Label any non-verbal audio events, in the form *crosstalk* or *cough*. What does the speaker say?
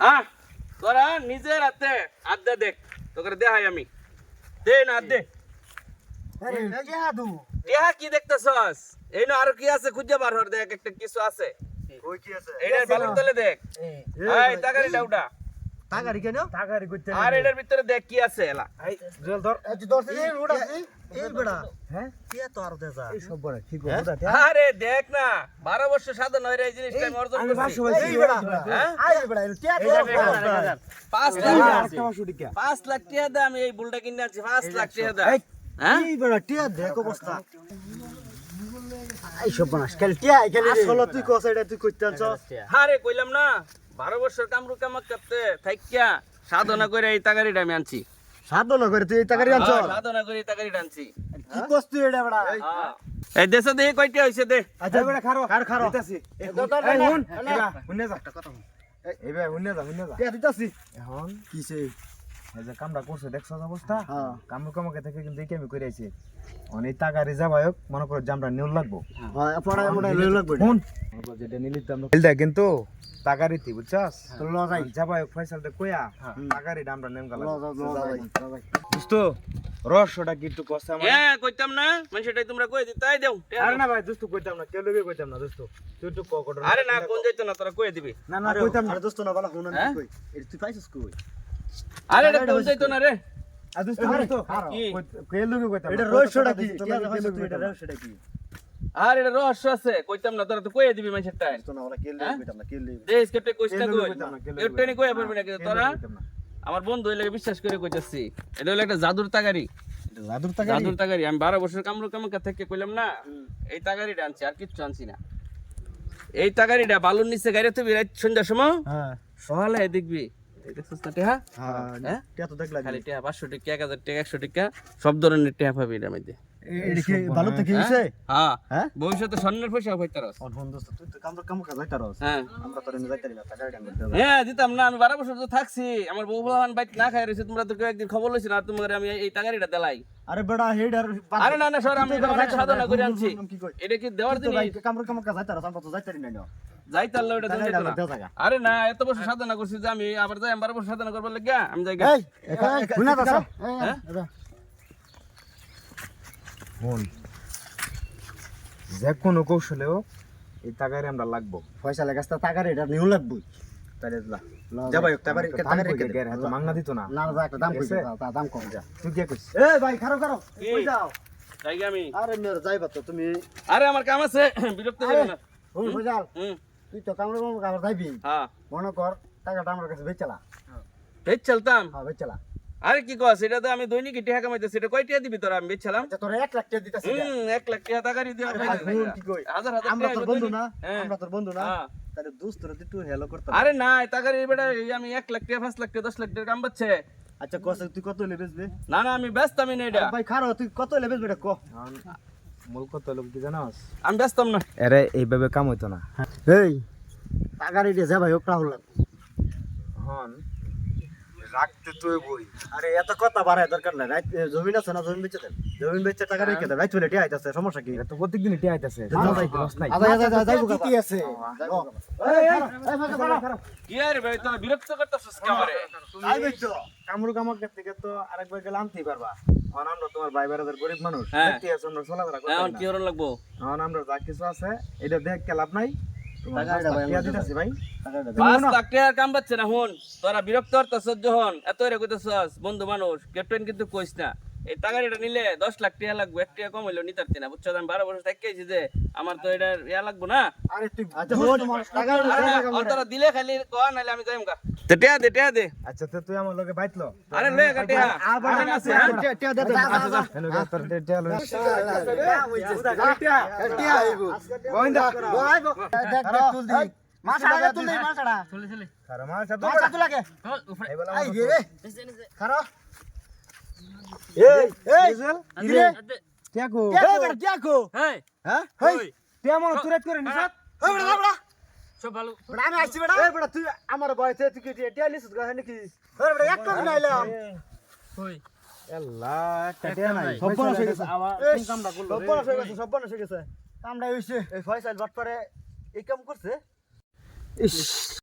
আহ তোরা নিজের হাতে আড্ডা দেখ। তোকে দেখাই আমি। দে না দে। আরে এই হাদু ইহা কি দেখতেছস। এই না আর কি আছে খুঁজে বার হর দেখ একটা কিছু আছে। কই কি আছে? এইটার বালুর তলে দেখ। এই। তাকারি ডাউটা টাকারি কেন? টাকারি করতে আর এটার ভিতরে দেখ কি আছে এলা। জল ধর। এই দর্শক এই রোড আছে এই বড়া। হ্যাঁ? কি তো আর দেছা এই সব বড় ঠিক? আরে দেখ না বারো বছর সাধন এই জিনিসটা আমি অর্জন করছি। এই বড়া হ্যাঁ? আই বড়া টিয়া পাঁচ এই লাখ আরেকটা পাঁচশো টিকা পাঁচ লাখ টাকা দে এই বুলটা কিনে আনছি পাঁচ লাখ টাকা দে হ্যাঁ? এই বড়া টিয়া দেখ অবস্থা। এই সব বানাস খেল টিয়া খেলি আসলে তুই কস এটা তুই কইতে আনছ আরে কইলাম না বারো বছর কামরু কামাক করতে থাইকিয়া সাধনা করে এই তাগারিটা আমি আনছি। সাধনা করে তুই এই তাগারি আনছ? হ্যাঁ, সাধনা করে এই তাগারিটা আনছি। কি কস তুই এটা বড়া। এই দেশে দেখি কয়টা হইছে দে। আচ্ছা বড়া খারো। খার খারো। দিতাছি। এই এই হুন। না, না। এবা হুনে যা। কথা এবা হুনে যা হুনে যা। দিতাছি। এখন কিসে? এই যে কামটা করছে দেখছ অবস্থা? হ্যাঁ। কামরু কামাকে থেকে কিন্তু এই করে আইছি। অনেক টাকারি যাবাই হোক মনে করো জামটা নিউ লাগবো। হ্যাঁ করো যেটা নিলি তো আমরা কিন্তু বুঝছস? ফয়সালটা হ্যাঁ। নেম রহস্যটা কষ্ট আমার হ্যাঁ কইতাম না? মানুষটাই তোমরা কই দিতে তাই দেও আরে না ভাই দোস্ত কইতাম না কেউ লগে কইতাম না দোস্ত। তুই আরে না কোন যাইতো না তোরা কই দিবি। না না কইতাম না। দোস্ত না বালা হ্যাঁ? কই? তুই পাইছিস কই? আরে এটা কোন যাইতো না রে। আর দোস্ত আরে, দোস্ত খারাপ। কি? কেউ লগে কইতাম? এটা রহস্যটা কি? তোর টিয়া লগে পাইছিস কেউ তুই লগে এটা রহস্যটা কি? আর এটা রহস্য আছে। কইতাম না তোরা তো কই দিবি মানুষটাই দোস্ত না ওরা কে লই? কইতাম না কে লই দেশ কেটে কইস না কই? কেউ লগে একটু পারবি না কিন্তু তোরা? লগে কইতাম না। আমার বন্ধু বিশ্বাস করে কইতাছি। এটা হলো একটা জাদুর তাগারি। জাদুর জাদুর তাগারি। আমি বারো বছর কামরু কামাকা থেকে কইলাম না এই তাগারিটা আনছি আর কিচ্ছু আনছি না। এই তাগারিটা বালুর নিচে গাড়ি তুই রাত সন্ধ্যার সময় হ্যাঁ। সকালে দেখবি। দেখছিস না টেহা? হ্যাঁ হ্যাঁ? তো খালি টেহা পাঁচশো টাকা এক হাজার টাকা একশো টাকা সব ধরনের টেহা পাবি এটার মধ্যে। হ্যাঁ? হ্যাঁ। ভবিষ্যতে স্বর্ণের পয়সা হ্যাঁ। হ্যাঁ দিতাম না আমি বারো বছর তো থাকছি। আমার বউ ভগবান বাইক না খাই রয়েছে তোমরা তো কেউ একদিন খবর লইছি না তোমার আমি এই টাকারিটা দেলাই। আরে বেড়া হেডার আরে না না সর আমি অনেক সাধনা করে আনছি। এটা কি দেওয়ার দিন ভাই কাম কাম কাজ যাইতারস আমরা তো যাইতারি না যাই তাহলে ওটা টাকা না। আরে না এত বছর সাধনা করছি যে আমি আবার যাই আমি বারো বছর সাধনা করবার লাগিয়া আমি যাই এই শুনা তো হ্যাঁ? হুন যে কোনো কৌশলে হোক এই টাকারে আমরা লাগবো। পয়সা লাগাস্তা টাকা রে এটা নিউ লাগবে। তাহলে যা। যা ভাই টাকা রে টাকা গের হাতে মাংনা দিত না। না না দাম কই এসে? দাম কম যা। তুই কে কইছিস ভাই খারো খারো। কই যাও। যাই আমি। আরে মেরে যাইবা তো তুমি আরে আমার কাম আছে। *coughs* বিরক্ত না। তুই তো কামড়ে কামড়ে কামড়ে যাইবি হ্যাঁ। মনে কর টাকাটা আমার কাছে বেচালা বেচ চলতাম। হ্যাঁ বেচালা আরে কি কস এটা তো আমি দৈনিক টাকা কামাইতেছি? এটা কয় টাকা দিবি তোরা? আমি বেচছিলাম। আচ্ছা তোরা এক লাখ টাকা দিতেছি হুম এক লাখ টাকা টাকারই দিও আরে ভাই, কই? হাজার হাজার আমরা তোর বন্ধু না হ্যাঁ। আমরা তোর বন্ধু না হ্যাঁ। তাহলে দোস্ত তোরা একটু হেলো করতে আরে না টাকারই বেটা এই আমি এক লাখ টাকা পাঁচ লাখ টাকা দশ লাখ টাকা কাম পাচ্ছে। আচ্ছা কস তুই কত হলে বেচবে? না না আমি ব্যস্ত আমি না এটা। ভাই খারো তুই কত হলে বেচবে এটা ক? মূল কত লোক কি জানাস? আমি ব্যস্তম না। আরে এইভাবে কাম হইতো না। এই টাকা রেডি যা ভাই ওটা হল হন। রাখতে তুই বই আরে এত কথা বাড়ায় দরকার নাই রাইত জমিন আছে না জমিন বেচে দেন জমিন বেচে টাকা রেখে দেন রাইত চলে টিয়া আইতাছে সমস্যা কি তো প্রত্যেকদিন এটি আইতাছে আচ্ছা আচ্ছা আচ্ছা কি আছে কি আরে ভাই তোরা বিরক্ত করতেছিস আমারে কামরু কামার থেকে তো আরেকবার গেলে আনতেই পারবা এখন আমরা তোমার ভাই বেড়াদের গরিব মানুষ হ্যাঁ। দেখতে আছো আমরা চলাফেরা করতে এখন কি লাগবো এখন আমরা যা কিছু আছে এটা দেখ কে লাভ নাই এটা পাঁচ লাখ টাকার কাম পাচ্ছে না হন তোরা বিরক্ত হতেছস যখন এত রে কইতেছস বন্ধু মানুষ ক্যাপ্টেন কিন্তু কইস না। এই টাকাটা নিলে দশ লাখ টাকা লাগবে এক টাকা কম হইল নিতে না বুঝছ? আমি বারো বছর থাকেছি যে আমার তো এটা ইয়া লাগবো না। আরে তুই আচ্ছা দিলে খালি কয়া নাইলে আমি গা। টেয়া দে টেয়া দে আচ্ছা তো তুই আমার লগে বাইতলো আরে লয়ে গা টেয়া আবার আছে হ্যাঁ? টিয়া দে দে হেনো গে তোর টিয়া লই টিয়া আইবো গোইন্দা আইবো দেখ দেখ তুল দি মাছাড়া তুল দি মাছাড়া সারা মা সাথে মাছাড়া তুল লাগে এই বলা আই গে রে খারো এই এই দিলে টিয়া কো টিয়া কো টিয়া কো হেই হ্যাঁ টিয়া মন তুরাত করে নিছাত ওই বড়া বড়া সব ভালো। বড়া আমি আইছি বড়া এই বড়া তুই আমার বয়সে তুই কি টিয়া লিসুত গা নাকি? ওই বড়া এক টাকা নাইলাম। কই? আল্লাহ একটা টিয়া নাই। সব্বনাশ হয়ে গেছে। আবার কামটা করল সব্বনাশ হয়ে গেছে সব্বনাশ হয়ে গেছে। কামটা হইছে এই ফয়সাল বাট পারে এই কাম করছে? ইস।